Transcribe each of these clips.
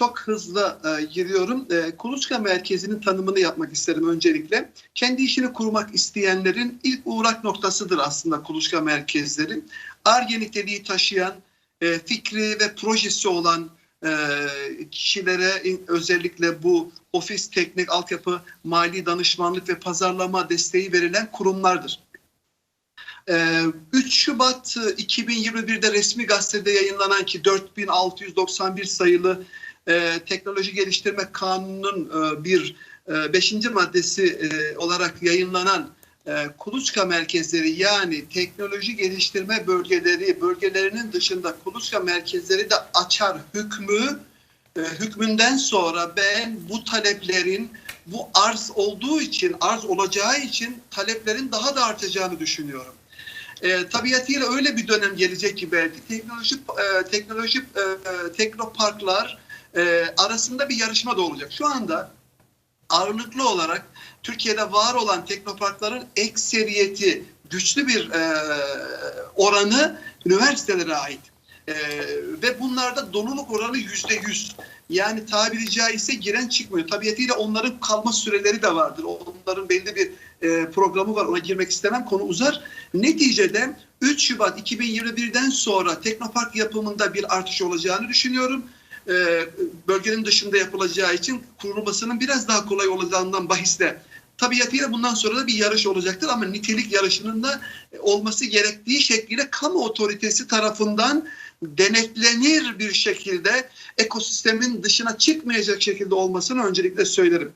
çok hızlı e, giriyorum. E, Kuluçka Merkezi'nin tanımını yapmak isterim öncelikle. Kendi işini kurmak isteyenlerin ilk uğrak noktasıdır aslında Kuluçka Merkezleri. ARGE niteliği taşıyan, e, fikri ve projesi olan e, kişilere in- özellikle bu ofis, teknik, altyapı, mali danışmanlık ve pazarlama desteği verilen kurumlardır. Ee, 3 Şubat e, 2021'de resmi gazetede yayınlanan ki 4691 sayılı e, Teknoloji Geliştirme Kanunu'nun e, bir 5. maddesi e, olarak yayınlanan e, kuluçka merkezleri yani teknoloji geliştirme bölgeleri bölgelerinin dışında kuluçka merkezleri de açar hükmü e, hükmünden sonra ben bu taleplerin bu arz olduğu için arz olacağı için taleplerin daha da artacağını düşünüyorum e, tabiatıyla öyle bir dönem gelecek ki belki teknoloji e, teknoloji e, e, teknoparklar e, arasında bir yarışma da olacak. Şu anda ağırlıklı olarak Türkiye'de var olan teknoparkların ekseriyeti güçlü bir e, oranı üniversitelere ait. E, ve bunlarda doluluk oranı yüzde yüz. Yani tabiri caizse giren çıkmıyor. Tabiatıyla onların kalma süreleri de vardır. Onların belli bir e, programı var. Ona girmek istemem. Konu uzar. Neticede 3 Şubat 2021'den sonra teknopark yapımında bir artış olacağını düşünüyorum. E, bölgenin dışında yapılacağı için kurulmasının biraz daha kolay olacağından bahisle tabiatıyla bundan sonra da bir yarış olacaktır ama nitelik yarışının da olması gerektiği şekliyle kamu otoritesi tarafından denetlenir bir şekilde ekosistemin dışına çıkmayacak şekilde olmasını öncelikle söylerim.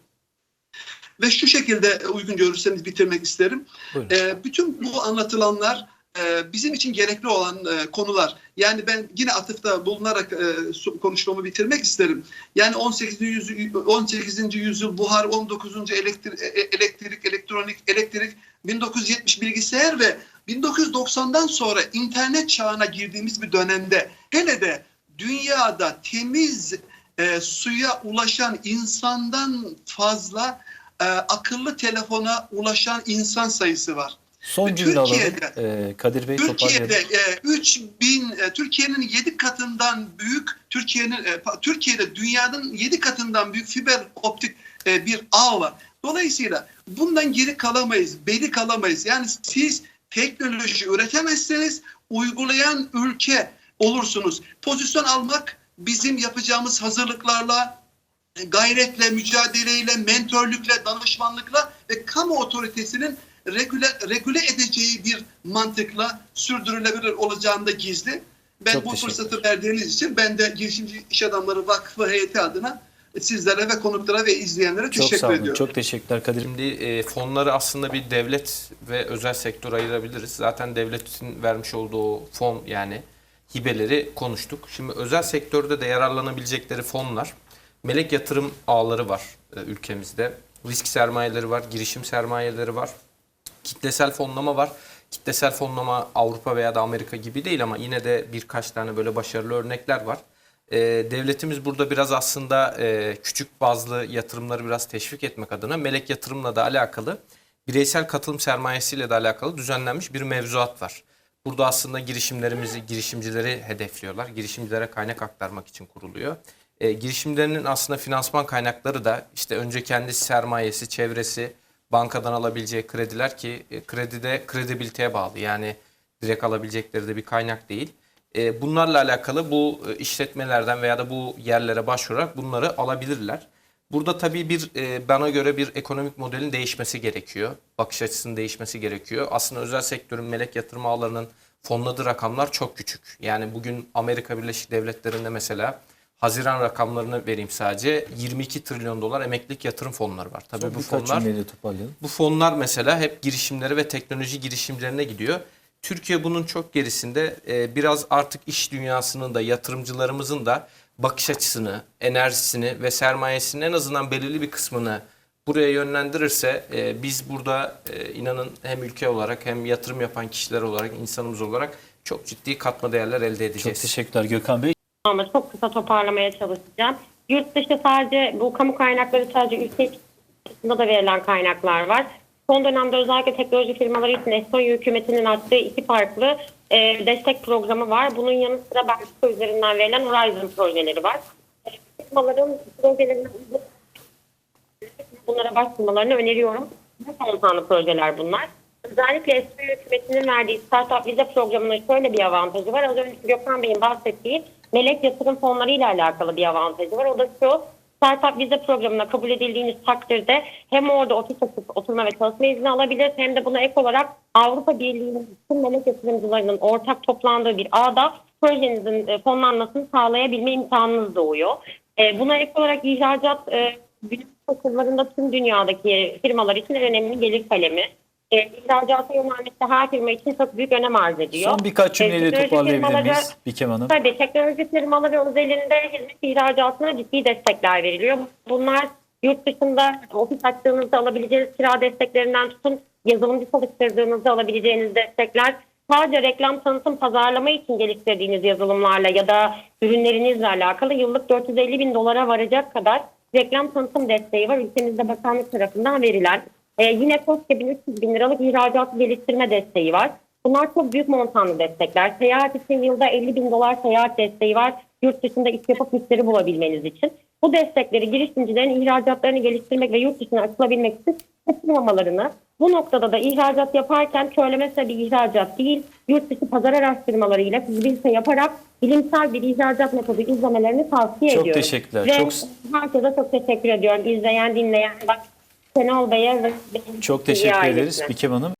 Ve şu şekilde uygun görürseniz bitirmek isterim. Buyurun. Ee, bütün bu anlatılanlar e, bizim için gerekli olan e, konular. Yani ben yine atıfta bulunarak e, konuşmamı bitirmek isterim. Yani 18. yüzyıl, 18. yüzyıl buhar, 19. elektrik, elektrik, elektronik, elektrik, 1970 bilgisayar ve 1990'dan sonra internet çağına girdiğimiz bir dönemde hele de dünyada temiz e, suya ulaşan insandan fazla e, akıllı telefona ulaşan insan sayısı var. Son cümle alalım. Türkiye'de- Ee, Kadir Bey. Türkiye'de e, 3000 e, Türkiye'nin 7 katından büyük Türkiye'nin e, Türkiye'de dünyanın 7 katından büyük fiber optik e, bir ağ var. Dolayısıyla bundan geri kalamayız, beri kalamayız. Yani siz teknoloji üretemezseniz uygulayan ülke olursunuz. Pozisyon almak bizim yapacağımız hazırlıklarla, gayretle, mücadeleyle, mentörlükle, danışmanlıkla ve kamu otoritesinin regüle, regüle edeceği bir mantıkla sürdürülebilir olacağında gizli. Ben Çok bu fırsatı verdiğiniz için ben de Girişimci İş Adamları Vakfı heyeti adına sizlere ve konuklara ve izleyenlere Çok teşekkür sağ olun. ediyorum. Çok teşekkürler Kadir. Şimdi e, fonları aslında bir devlet ve özel sektör ayırabiliriz. Zaten devletin vermiş olduğu fon yani hibeleri konuştuk. Şimdi özel sektörde de yararlanabilecekleri fonlar, melek yatırım ağları var e, ülkemizde. Risk sermayeleri var, girişim sermayeleri var. Kitlesel fonlama var. Kitlesel fonlama Avrupa veya da Amerika gibi değil ama yine de birkaç tane böyle başarılı örnekler var. Ee, devletimiz burada biraz aslında e, küçük bazlı yatırımları biraz teşvik etmek adına melek yatırımla da alakalı bireysel katılım sermayesiyle de alakalı düzenlenmiş bir mevzuat var. Burada aslında girişimlerimizi, girişimcileri hedefliyorlar. Girişimcilere kaynak aktarmak için kuruluyor. E, girişimlerinin aslında finansman kaynakları da işte önce kendi sermayesi, çevresi, bankadan alabileceği krediler ki e, kredide kredibiliteye bağlı. Yani direkt alabilecekleri de bir kaynak değil. E, bunlarla alakalı bu e, işletmelerden veya da bu yerlere başvurarak bunları alabilirler. Burada tabii bir e, bana göre bir ekonomik modelin değişmesi gerekiyor. Bakış açısının değişmesi gerekiyor. Aslında özel sektörün melek yatırım ağlarının fonladığı rakamlar çok küçük. Yani bugün Amerika Birleşik Devletleri'nde mesela Haziran rakamlarını vereyim sadece 22 trilyon dolar emeklilik yatırım fonları var. Tabii Son bu fonlar bu fonlar mesela hep girişimlere ve teknoloji girişimlerine gidiyor. Türkiye bunun çok gerisinde e, biraz artık iş dünyasının da yatırımcılarımızın da bakış açısını, enerjisini ve sermayesinin en azından belirli bir kısmını buraya yönlendirirse e, biz burada e, inanın hem ülke olarak hem yatırım yapan kişiler olarak insanımız olarak çok ciddi katma değerler elde Çok edeceğiz. teşekkürler Gökhan Bey. Ama çok kısa toparlamaya çalışacağım. Yurt dışı sadece bu kamu kaynakları sadece ülke içinde da verilen kaynaklar var. Son dönemde özellikle teknoloji firmaları için Estonya hükümetinin açtığı iki farklı e, destek programı var. Bunun yanı sıra Belçika üzerinden verilen Horizon projeleri var. E, firmaların projelerine bunlara başvurmalarını öneriyorum. Bu fontanlı projeler bunlar. Özellikle eski hükümetinin verdiği Startup Vize programının şöyle bir avantajı var. Az önce Gökhan Bey'in bahsettiği melek yatırım fonları ile alakalı bir avantajı var. O da şu, Startup Vize programına kabul edildiğiniz takdirde hem orada ofis açıp oturma ve çalışma izni alabilir hem de buna ek olarak Avrupa Birliği'nin bütün melek yatırımcılarının ortak toplandığı bir ağda projenizin e, fonlanmasını sağlayabilme imkanınız doğuyor. E, Buna ek olarak ihracat e, günümüz koşullarında tüm dünyadaki firmalar için en önemli gelir kalemi. E, ihracata yönelmesi her firma için çok büyük önem arz ediyor. Son birkaç E, cümleyle teknoloji toparlayabilir miyiz Bikem Hanım? Tabii teknoloji firmaları özelinde hizmet ihracatına ciddi destekler veriliyor. Bunlar yurt dışında ofis açtığınızda alabileceğiniz kira desteklerinden tutun yazılımcı çalıştırdığınızda alabileceğiniz destekler sadece reklam tanıtım pazarlama için geliştirdiğiniz yazılımlarla ya da ürünlerinizle alakalı yıllık 450 bin dolara varacak kadar reklam tanıtım desteği var ülkemizde bakanlık tarafından verilen. Ee, yine KOSGEB'in 300 bin liralık ihracat geliştirme desteği var. Bunlar çok büyük montanlı destekler. Seyahat için yılda 50 bin dolar seyahat desteği var. Yurt dışında iş yapıp müşteri bulabilmeniz için. Bu destekleri girişimcilerin ihracatlarını geliştirmek ve yurt dışına açılabilmek için kaçırmamalarını, bu noktada da ihracat yaparken körleme bir ihracat değil, yurt dışı pazar araştırmalarıyla fizibilite yaparak bilimsel bir ihracat metodu izlemelerini tavsiye Çok ediyorum. teşekkürler. Ve Çok- herkese çok teşekkür ediyorum. İzleyen, dinleyen, bak Şenol Bey'e ve Çok teşekkür ederiz Bikem Hanım.